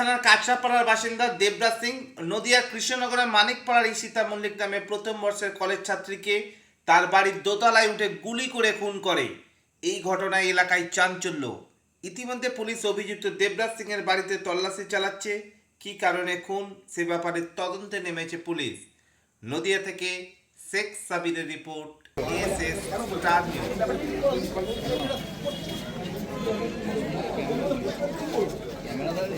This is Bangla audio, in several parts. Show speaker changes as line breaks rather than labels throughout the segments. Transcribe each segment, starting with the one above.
থানার কাছড়াপাড়ার বাসিন্দা দেবরাজ সিং নদিয়া কৃষ্ণনগরের মানিকপাড়ার ঈশিতা মল্লিক নামে প্রথম বর্ষের কলেজ ছাত্রীকে তার বাড়ির দোতলায় উঠে গুলি করে খুন করে। এই ঘটনায় এলাকায় চাঞ্চল্য। ইতিমধ্যে পুলিশ অভিযুক্ত দেবরাজ সিং এর বাড়িতে তল্লাশি চালাচ্ছে। কী কারণে খুন? সে ব্যাপারে তদন্তে নেমেছে পুলিশ। নদিয়া থেকে শেখ সাবিরের রিপোর্ট, এএসএস স্টার নিউজ।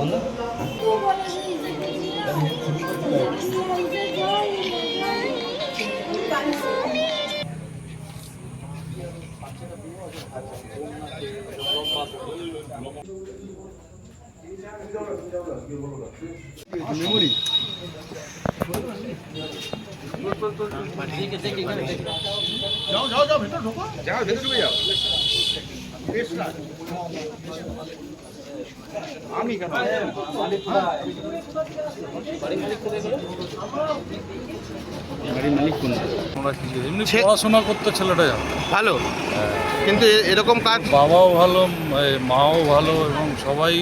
মামা গো ও রিজা আমার বাবা
বন্ধ
তো বলে রিজা
মেমোরি আমি কেন বাড়ির মালিক কোন
এমনি পড়াশোনা করতে ছেলেটা
ভালো। কিন্তু এরকম কাজ
বাবাও ভালো মাও ভালো এবং সবাই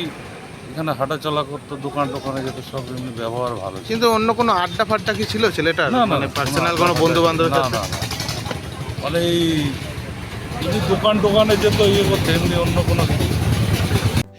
এখানে হাঁটাচলা করতো দোকান টোকানে যেত সব এমনি ব্যবহার ভালো
কিন্তু অন্য কোনো আড্ডা ফাড্ডা কি ছিল
ছেলেটা
মানে পার্সোনাল কোনো বন্ধু বান্ধব
না না না। মানে এই যদি দোকান টোকানে যেত ইয়ে করতে এমনি অন্য কোনো কিছু